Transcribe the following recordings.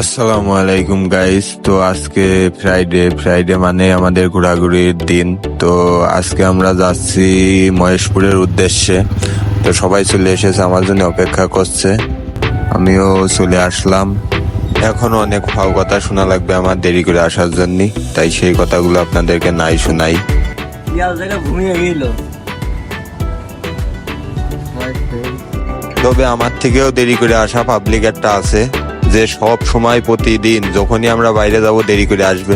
আসসালামু আলাইকুম গাইস তো আজকে ফ্রাইডে ফ্রাইডে মানে আমাদের ঘোরাঘুরির দিন। তো আজকে আমরা যাচ্ছি মহেশপুরের উদ্দেশ্যে। তো সবাই চলে এসেছে আমার জন্য অপেক্ষা করছে। আমিও চলে আসলাম। এখনও অনেক ফাও কথা শোনা লাগবে আমার দেরি করে আসার জন্য তাই সেই কথাগুলো আপনাদেরকে নাই শোনাই। ঘুমিয়ে গেল। তবে আমার থেকেও দেরি করে আসা পাবলিক একটা আছে। যে সব সময় প্রতিদিন যখনই আমরা বাইরে যাব দেরি করে আসবে।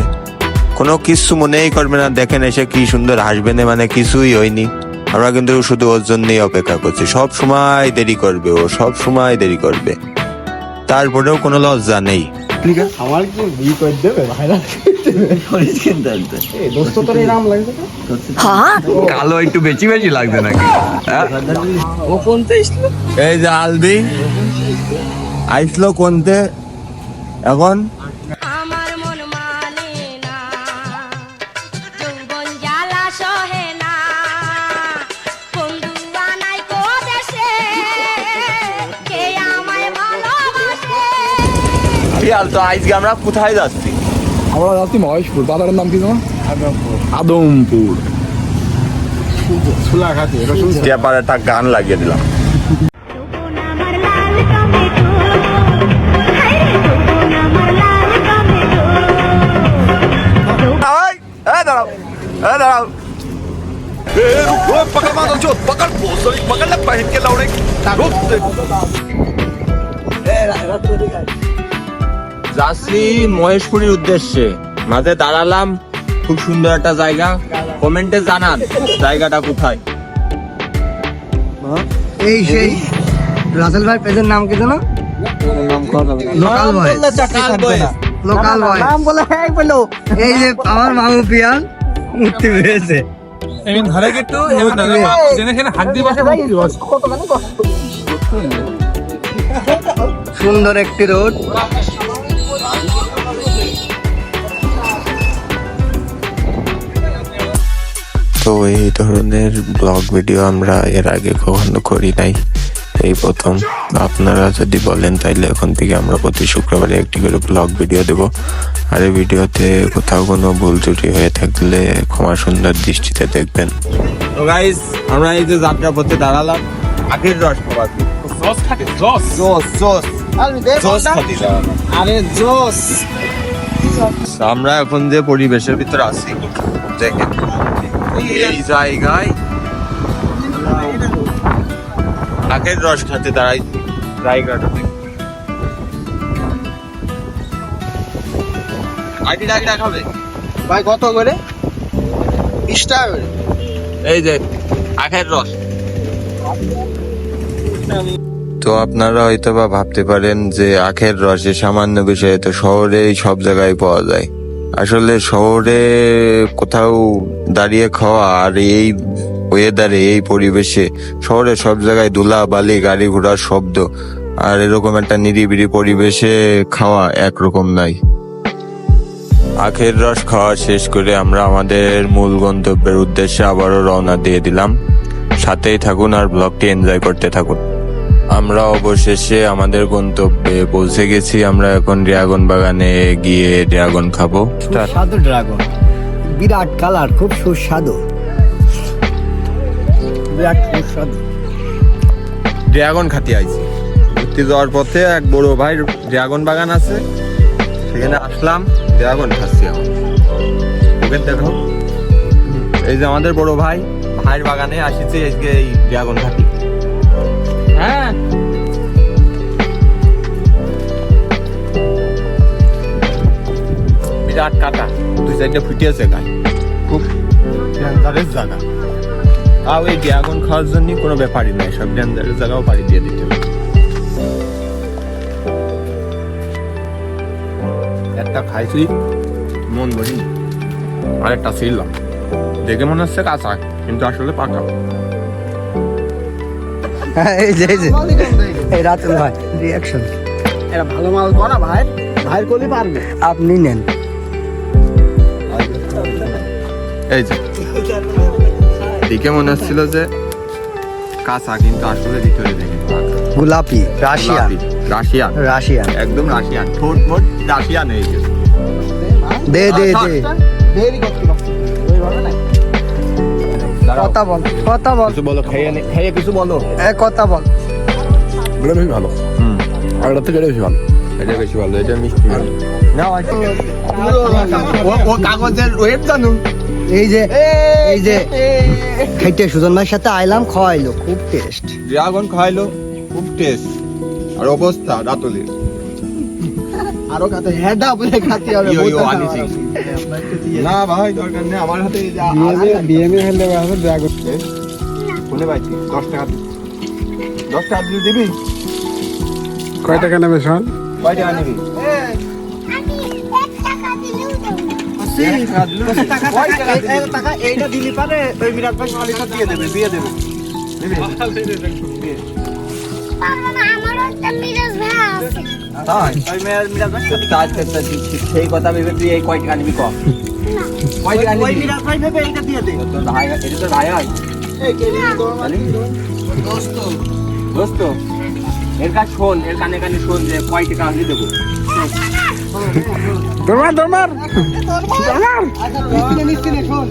কোনো কিছু মনেই করবে না দেখেন এসে কি সুন্দর হাসবে না মানে কিছুই হয়নি। আমরা কিন্তু শুধু ওর জন্যই অপেক্ষা করছি। সব সময় দেরি করবে ও সব সময় দেরি করবে। তারপরেও কোনো লজ্জা নেই। আমার কি বিয়ে করে দেবে? কালো একটু বেশি বেশি লাগছে নাকি? হ্যাঁ? ও এই যে আলবি আইসলো কোনতে? এখন? আমার মন মানে না যৌবন জ্বালা সহে না। বন্ধু বানাই কো দেশে কে আমায় ভালোবাসে? বিয়াল তো আজকে আমরা কোথায় যাচ্ছি? আমরা যাচ্ছি মহেশপুর। বাজারের নাম কি তোমার? আদমপুর। সুলা খাতি এটা শুনছো চেপার একটা গান লাগিয়ে দিলাম। যাচ্ছি মহেশপুরের উদ্দেশ্যে। মাঝে দাঁড়ালাম খুব সুন্দর একটা জায়গা। কমেন্টে জানান জায়গাটা কোথায়? এই সেই রাসেল ভাই পেজের নাম কি জানো লোকাল বয়। লোকাল বয় নাম বলে হ্যাঁ বলো। এই যে আমার মামু পিয়াল মুক্তি পেয়েছে। সুন্দর একটি রোড। তো এই ধরনের ব্লগ ভিডিও আমরা এর আগে কখনো করি নাই। এই প্রথম। আপনারা যদি বলেন তাইলে এখন থেকে আমরা প্রতি শুক্রবারে একটি করে ব্লগ ভিডিও দেব। আর এই ভিডিওতে কোথাও কোনো ভুল ত্রুটি হয়ে থাকলে ক্ষমা সুন্দর দৃষ্টিতে দেখবেন। তো গাইস আমরা এই যে যাত্রা পথে দাঁড়ালাম আগের রস জোস জোস জোস। আরে জোস আমরা এখন যে পরিবেশের ভিতরে আছি দেখেন এই জায়গায় আখের রস খাতে দাঁড়াই জায়গাটা আইডি ডাকি খাবে ভাই কত করে? বিশ টাকা করে। এই যে আখের রস। তো আপনারা হয়তো বা ভাবতে পারেন যে আখের রসে সামান্য বিষয়ে তো শহরেই সব জায়গায় পাওয়া যায়। আসলে শহরে কোথাও দাঁড়িয়ে খাওয়া আর এই ওয়েদারে এই পরিবেশে, শহরে সব জায়গায় ধুলা বালি গাড়ি ঘোড়ার শব্দ, আর এরকম একটা নিরিবিলি পরিবেশে খাওয়া একরকম নাই। আখের রস খাওয়া শেষ করে আমরা আমাদের মূল গন্তব্যের উদ্দেশ্যে আবারও রওনা দিয়ে দিলাম। সাথেই থাকুন আর ব্লগটি এনজয় করতে থাকুন। আমরা অবশেষে আমাদের গন্তব্যে পৌঁছে গেছি। আমরা এখন ড্রাগন বাগানে গিয়ে ড্রাগন খাব। ড্রাগন। বিরাট কালার, খুব সুস্বাদু। বিরাট সুস্বাদু ড্রাগন খাতে আইছি। ঘুরতে যাওয়ার পথে এক বড় ভাই ড্রাগন বাগান আছে সেখানে আসলাম ড্রাগন খাচ্ছি এখন। ওকে দেখো। এই যে আমাদের বড় ভাই ভাইয়ের বাগানে আসিছে আজকে এই ড্রাগন খাতি। হ্যাঁ। বিরাট কাটা দুই সাইডে ফুটিয়েছে গায়ে। খুব জায়গা। আর ওই ড্রাগন খাওয়ার জন্য কোনো ব্যাপারই নাই সব ডেঞ্জারের জায়গাও পাড়ি দিয়ে দিতে হবে। একটা খাইছি মন বলি আর একটা ছিলাম দেখে মনে হচ্ছে কাঁচা কিন্তু আসলে পাকা। হ্যাঁ, এই যে এই যে। এই রাতুল ভাই রিয়াকশন এরা ভালো মাল করা ভাই ভাই করলে পারবে। আপনি নেন। এই যে। দেখে মনে হচ্ছিল যে কাঁচা কিন্তু আসলে ভিতরে দেখে। গোলাপি রাশিয়া গোলাপি। রাশিয়ান। রাশিয়ান। একদম রাশিয়ান। ঠোঁট মোট রাশিয়ান হয়ে গেছে। দে দে দে। কথা বল কথা বল। কিছু বলো খাইয়ে নে- খাইয়ে কিছু বলো। এ কথা বল। এটা বেশি ভালো। হুম। আর এটা থেকে বেশি ভালো। এটা বেশি ভালো এটা মিষ্টি। না ও ও কাগজের ওয়েব জানো? এই যে এই যে খাইতে সুজন ভাইয়ের সাথে আইলাম খাওয়াইলো খুব টেস্ট ড্রাগন খাইলো খুব টেস্ট আর অবস্থা রাতলির। আরও খাতে হেডা বলে খাতে হবে আনিছি না। ভাই দরকার নেই আমার হাতে এই যে বিএমএ হলে হবে ড্রাগন শুনে পাইছি দশ টাকা দি- দশ টাকা দিবি কয় টাকা নেবে শোন? কয় টাকা নিবি? টাকা এইটা দিলি পারে ওই বিরাট ভাই দিয়ে দেবে দিয়ে দেবে। সেই কথা ভেবে তুই এই কয় টাকা নিবি কম কয় টাকা ওই নিবি বিরাট ভাই ভেবে এইটা দিয়ে দে। তোর ভাই এটা তোর ভাই হয়। দোস্ত? এর কাছে শোন এর কানে কানে শোন যে কয় টাকা আমি দেবো। তোমার তোমার আচ্ছা নিশ্চিনে শোন